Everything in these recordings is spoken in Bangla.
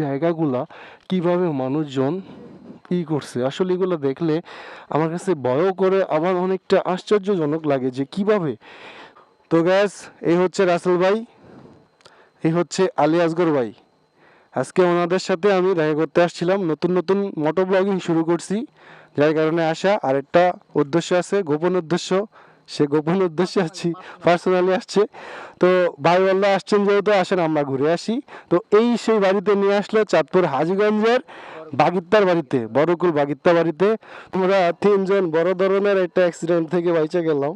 জায়গাগুলা কীভাবে মানুষজন ই করছে। আসলে এগুলো দেখলে আমার কাছে ভয়ও করে, আবার অনেকটা আশ্চর্যজনক লাগে যে কীভাবে। তো গ্যাস এই হচ্ছে রাসেল ভাই এই হচ্ছে আলী আসগর ভাই। আজকে ওনাদের সাথে আমি দেখা করতে আসছিলাম, নতুন নতুন মোটো ব্লগিং শুরু করছি। যার কারণে আসা আরেকটা উদ্দেশ্য আছে, গোপন উদ্দেশ্য। সে গোপন উদ্দেশ্যে আছি পার্সোনালি আসছে। তো ভাই বলল আসছেন যেহেতু, আসেন আমরা ঘুরে আসি। তো এই সেই বাড়িতে নিয়ে আসলো চাঁদপুর হাজিগঞ্জের বাগিত্তার বাড়িতে, বড়কুল বাগিত্তা বাড়িতে। আমরা তিনজন বড় ধরনের একটা অ্যাক্সিডেন্ট থেকে বাইচে গেলাম।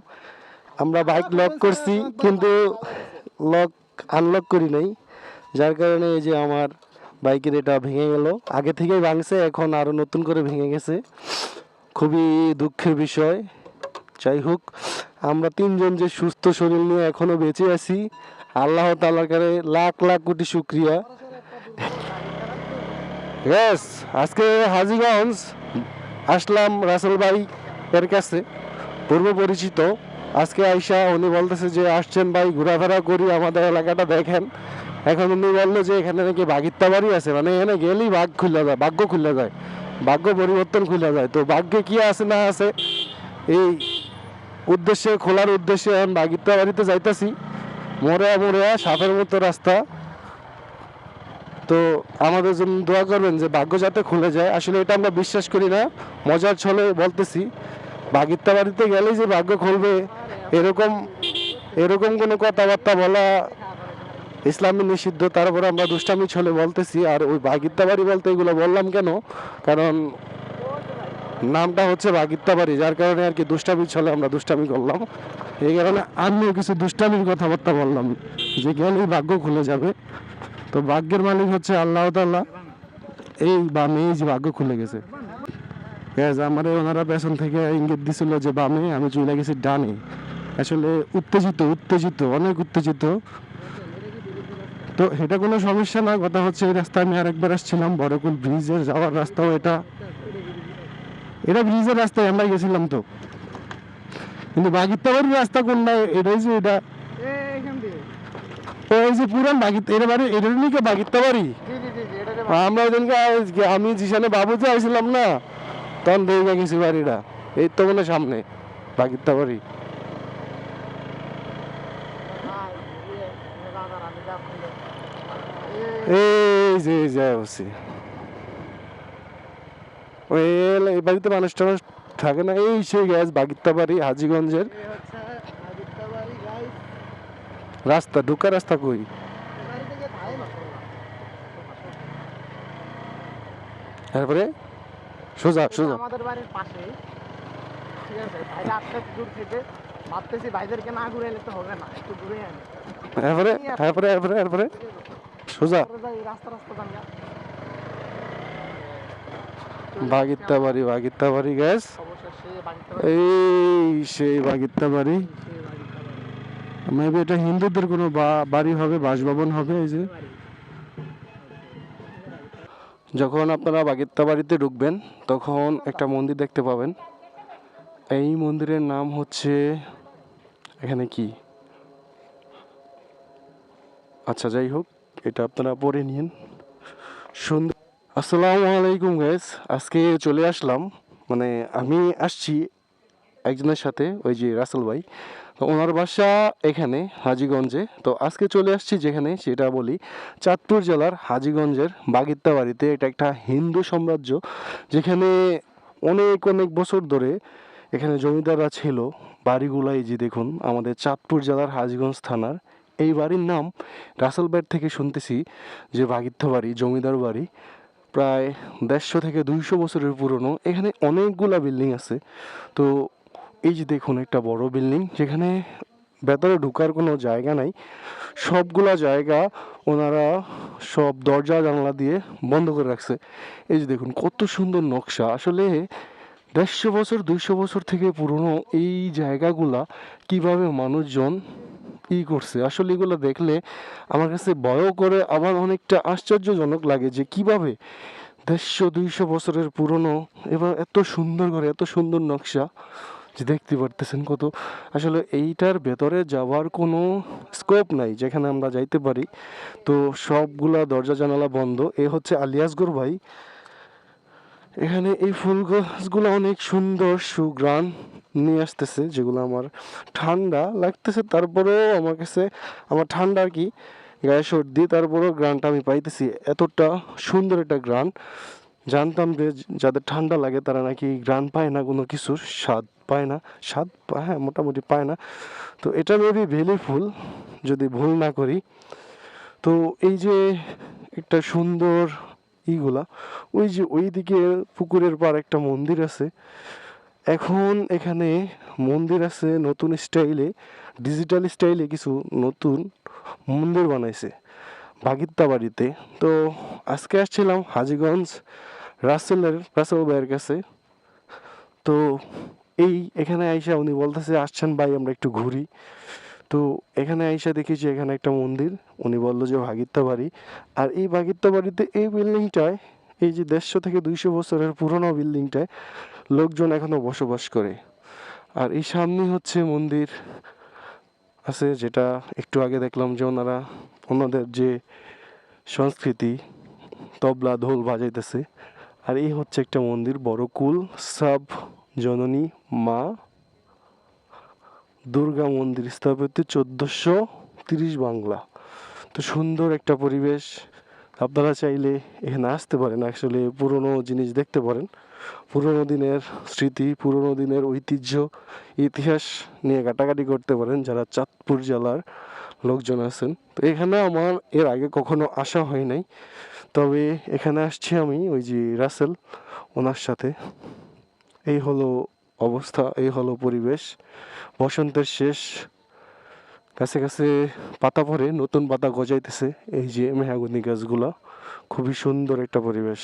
আমরা বাইক লক করছি, কিন্তু লক আনলক করি নাই। যার কারণে এই যে আমার বাইকের এটা ভেঙে গেল। আগে থেকেই ভাঙছে, এখন আরও নতুন করে ভেঙে গেছে। খুবই দুঃখের বিষয়। যাই হোক, আমরা তিনজন যে সুস্থ শরীর নিয়ে এখনও বেঁচে আছি, আল্লাহ তালার কাছে লাখ লাখ কোটি শুক্রিয়া। ইয়েস আজকে হাজিগঞ্জ আসলাম রাসেল ভাই এর কাছে, পূর্ব পরিচিত। আজকে আইসা উনি বলতেছে যে, আসছেন ভাই, ঘোরাফেরা করি, আমাদের এলাকাটা দেখেন। এখন উনি বলল যে, এখানে নাকি বাগিত্তা বাড়ি আছে। মানে এখানে গেলেই বাঘ খুলে যায়, ভাগ্য খুলে যায়, ভাগ্য পরিবর্তন খুলে যায়। তো ভাগ্যে কি আছে না আছে, এই উদ্দেশ্যে, খোলার উদ্দেশ্যে এখন বাগিত্তা বাড়িতে যাইতাছি। মরে মরে সাপের মতো রাস্তা। তো আমাদের জন্য দোয়া করবেন যে ভাগ্য যাতে খুলে যায়। আসলে এটা আমরা বিশ্বাস করি না, মজার ছলে বলতেছি। বাগিত্তা বাড়িতে গেলেই যে ভাগ্য খুলবে, এরকম এরকম কোনো কথাবার্তা বলা ইসলামী নিষিদ্ধ তারপরে আমরা দুষ্টামি ছলে বলতেছি। আর ওই বাগিত্তা বাড়ি বলতে এগুলো বললাম কেন? কারণ নামটা হচ্ছে বাগিত্তা বাড়ি যার কারণে আর কি দুষ্টামি ছলে আমরা দুষ্টামি করলাম। এই কারণে আমিও কিছু দুষ্টামির কথাবার্তা বললাম, যে গেলেই ভাগ্য খুলে যাবে? তো ভাগ্যের মালিক হচ্ছে আল্লাহ তাল্লাহ এই বামে যে ভাগ্য খুলে গেছে। গ্যাস আমার ওনারা পেছন থেকে ইঙ্গিত দিছিল যে বামে, আমি চলে গেছি ডানে। আসলে উত্তেজিত উত্তেজিত, অনেক উত্তেজিত। তো এটা কোনো সমস্যা না, কথা হচ্ছে এই রাস্তা আমি আরেকবার আসছিলাম, বড়কুল ব্রিজের যাওয়ার রাস্তাও এটা। এটা ব্রিজের রাস্তায় আমরা গেছিলাম তো কিন্তু বাগিত্তাবাড়ির রাস্তা কোনটা এটাই যে এটা দিয়ে যে পুরান বাগিত এর বাড়ি নিকে বাগিত্তাবাড়ি এটা যে আমরা আমি জিসানে বাবুতে আইছিলাম না তখন দেখে গেছি বাড়িটা এই তো মনে সামনে বাগিত্তা বাড়ি এই যে এই যে এই বাড়িতে মানুষ টানুষ থাকে না। এই সেই গ্যাস বাগিত্তা বাড়ি হাজিগঞ্জের রাস্তা ঢুকা রাস্তা কই? তারপরে? সোজা সোজা। আমাদের বাড়ির পাশে ঠিক আছে ভাইরা আসতে দূর থেকে। ভাবতেছি ভাইদেরকে না ঘুরে এলে তো হবে না একটু ঘুরে আনি। তারপরে? তারপরে তারপরে তারপরে? সোজা। রাস্তা রাস্তা বাগিত্তা বাড়ি বাগিত্তা বাড়ি গ্যাস এই সেই বাগিত্তা বাড়ি মেবি এটা হিন্দুদের কোনো বাড়ি হবে, বাসভবন হবে, এই যে। যখন আপনারা বাগিত্তা বাড়িতে ঢুকবেন, তখন একটা মন্দির দেখতে পাবেন। এই মন্দিরের নাম হচ্ছে, এখানে কি? আচ্ছা যাই হোক, এটা আপনারা পড়ে নিন। সুন্দর আসসালামু আলাইকুম গাইস আজকে চলে আসলাম। মানে আমি আসছি একজনের সাথে, ওই যে রাসেল ভাই। তো ওনার বাসা এখানে, হাজিগঞ্জে। তো আজকে চলে আসছি যেখানে, সেটা বলি, চাঁদপুর জেলার হাজিগঞ্জের বাগিত্তা বাড়িতে এটা একটা হিন্দু সাম্রাজ্য, যেখানে অনেক অনেক বছর ধরে এখানে জমিদাররা ছিল। বাড়িগুলো এই যে দেখুন, আমাদের চাঁদপুর জেলার হাজিগঞ্জ থানার। এই বাড়ির নাম রাসেলবেট থেকে শুনতেছি, যে বাগিত্তা বাড়ি জমিদার বাড়ি। প্রায় দেড়শো থেকে দুইশো বছরের পুরনো। এখানে অনেকগুলা বিল্ডিং আছে। তো এই যে দেখুন একটা বড় বিল্ডিং, যেখানে ভেতরে ঢোকার কোনো জায়গা নাই। সবগুলা জায়গা ওনারা সব দরজা, জানলা দিয়ে বন্ধ করে রাখছে। এই যে দেখুন, কত সুন্দর নকশা। আসলে দেড়শো বছর, দুইশো বছর থেকে পুরনো এই জায়গাগুলা কীভাবে মানুষজন ই করছে। আসলে এগুলো দেখলে আমার কাছে ভয়ও করে, আবার অনেকটা আশ্চর্যজনক লাগে যে কীভাবে দেড়শো, দুইশো বছরের পুরনো, এবার এত সুন্দর করে এত সুন্দর নকশা যে দেখতে পারতেছেন কত। আসলে এইটার ভেতরে যাওয়ার কোনো স্কোপ নাই, যেখানে আমরা যাইতে পারি। তো সবগুলা দরজা, জানালা বন্ধ। এ হচ্ছে আলিয়াসগর ভাই। এখানে এই ফুল গাছগুলো অনেক সুন্দর সুগ্রান নিয়ে আসতেছে, যেগুলো আমার ঠান্ডা লাগতেছে। তারপরেও আমার কাছে, আমার ঠান্ডা আর কি, গায়ে সর্দি, তারপরেও গ্রানটা আমি পাইতেছি। এতটা সুন্দর একটা গ্রান জানতাম যে যাদের ঠান্ডা লাগে তারা নাকি গ্রান পায় না, কোনো কিছুর স্বাদ পায় না। স্বাদ হ্যাঁ মোটামুটি পায় না। তো এটা মেবি ভেলি ফুল, যদি ভুল না করি। তো এই যে একটা সুন্দর ইগুলা, ওই যে ওই দিকে পুকুরের পার একটা মন্দির আছে। এখন এখানে মন্দির আছে নতুন স্টাইলে ডিজিটাল স্টাইলে কিছু নতুন মন্দির বানাইছে বাগিত্তা বাড়িতে। তো আজকে আসছিলাম হাজিগঞ্জ রাসেলের রাসেল ভাইয়ের কাছে। তো এই এখানে আইসা উনি বলতেছে, আসছেন ভাই, আমরা একটু ঘুরি। তো এখানে আইসা দেখেছি এখানে একটা মন্দির। উনি বলল যে ভাগিত্তা বাড়ি। আর এই ভাগিত্তা বাড়িতে এই বিল্ডিংটায় এই যে দেড়শো থেকে দুইশো বছরের পুরনো বিল্ডিংটায় লোকজন এখনও বসবাস করে। আর এই সামনে হচ্ছে মন্দির আছে, যেটা একটু আগে দেখলাম যে ওনারা ওনাদের যে সংস্কৃতি, তবলা, ঢোল বাজাইতেছে। আর এই হচ্ছে একটা মন্দির, বড় কুল, সাব জননী, মা, দুর্গা মন্দির স্থাপিত চোদ্দোশো তিরিশ বাংলা। তো সুন্দর একটা পরিবেশ। আপনারা চাইলে এখানে আসতে পারেন আসলে পুরনো জিনিস দেখতে পারেন। পুরনো দিনের স্মৃতি, পুরনো দিনের ঐতিহ্য, ইতিহাস নিয়ে কাটাকাটি করতে পারেন যারা চাঁদপুর জেলার লোকজন আছেন। তো এখানে আমার এর আগে কখনো আসা হয় নাই। তবে এখানে আসছি আমি, ওই যে রাসেল, ওনার সাথে। এই হলো অবস্থা, এই হলো পরিবেশ। বসন্তের শেষ কাছে কাছে পাতা ভরে নতুন পাতা গজাইতেছে। এই যে মেহাগুনি গাছগুলা, খুবই সুন্দর একটা পরিবেশ।